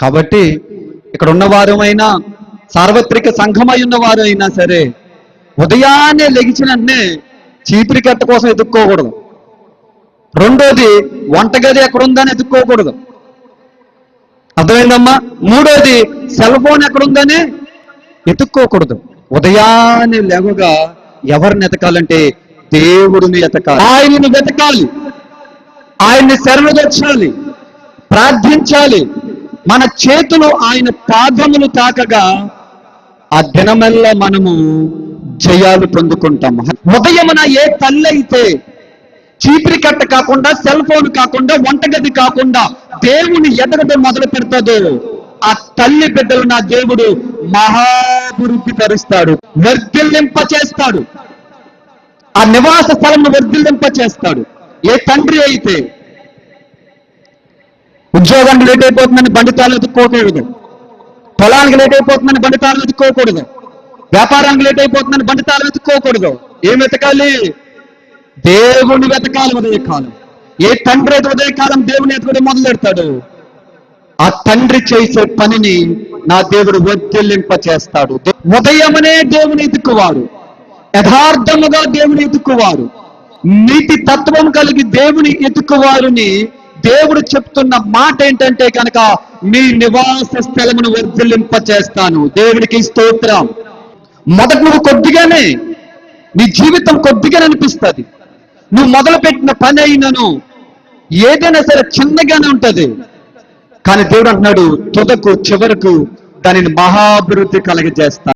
కాబట్టి ఇక్కడ ఉన్నవారమైనా సార్వత్రిక సంఘమై ఉన్నవారు అయినా సరే ఉదయాన్నే లెగిచిన వెంటనే కోసం ఎదుక్కోకూడదు. రెండోది వంటగది ఎక్కడుందని ఎదుక్కోకూడదు. అర్థమైందమ్మా? మూడోది సెల్ ఫోన్ ఎక్కడుందని ఎదుక్కోకూడదు. ఉదయాన్నే లేవగా ఎవరిని ఎతకాలంటే దేవుడిని ఎతకాలి ఆయనని వెతకాలి. ఆయన్ని శరణుదొచ్చాలి ప్రార్థించాలి. మన చేతులు ఆయన పాదములు తాకగా ఆ దినమెల్లా మనము జయాలు పొందుకుంటాం. ఉదయమున ఏ తల్లి అయితే చీపిరి కట్ట కాకుండా సెల్ ఫోన్ కాకుండా వంటగది కాకుండా దేవుని ఎదగడం మొదలు పెడతాదో ఆ తల్లి బిడ్డలు నా దేవుడు మహాభివృద్ధి పరుస్తాడు వర్ధిల్లింప చేస్తాడు. ఆ నివాస స్థలం వర్ధిల్లింప చేస్తాడు. ఏ తండ్రి అయితే ఉద్యోగానికి లేట్ అయిపోతుందని బండి తాళ్ళు ఎత్తుక్కోకూడదు. పొలానికి లేట్ అయిపోతుందని బండి తాళ్ళు ఎత్తుక్కోకూడదు. వ్యాపారానికి లేట్ అయిపోతుందని బండి తాళ్ళు ఎత్తుక్కోకూడదు. ఏం వెతకాలి? దేవుని వెతకాలి ఉదయకాలం. ఏ తండ్రి అయితే ఉదయకాలం దేవుని ఎత్తుకుని మొదలెడతాడు ఆ తండ్రి చేసే పనిని నా దేవుడు వర్తిల్లింప చేస్తాడు. ఉదయమనే దేవుని ఎత్తుకువారు యథార్థముగా దేవుని ఎత్తుకువారు నీతి తత్వం కలిగి దేవుని ఎత్తుకువారుని దేవుడు చెప్తున్న మాట ఏంటంటే కనుక మీ నివాస స్థలమును వర్ధిల్లింప చేస్తాను దేవుడికి స్తోత్రం. మొదట నువ్వు కొద్దిగానే నీ జీవితం కొద్దిగానే అనిపిస్తుంది. నువ్వు మొదలుపెట్టిన పని అయినను ఏదైనా సరే చిన్నగానే ఉంటుంది. కానీ దేవుడు అంటున్నాడు తుదకు చివరకు దానిని మహాభివృద్ధి కలగజేస్తా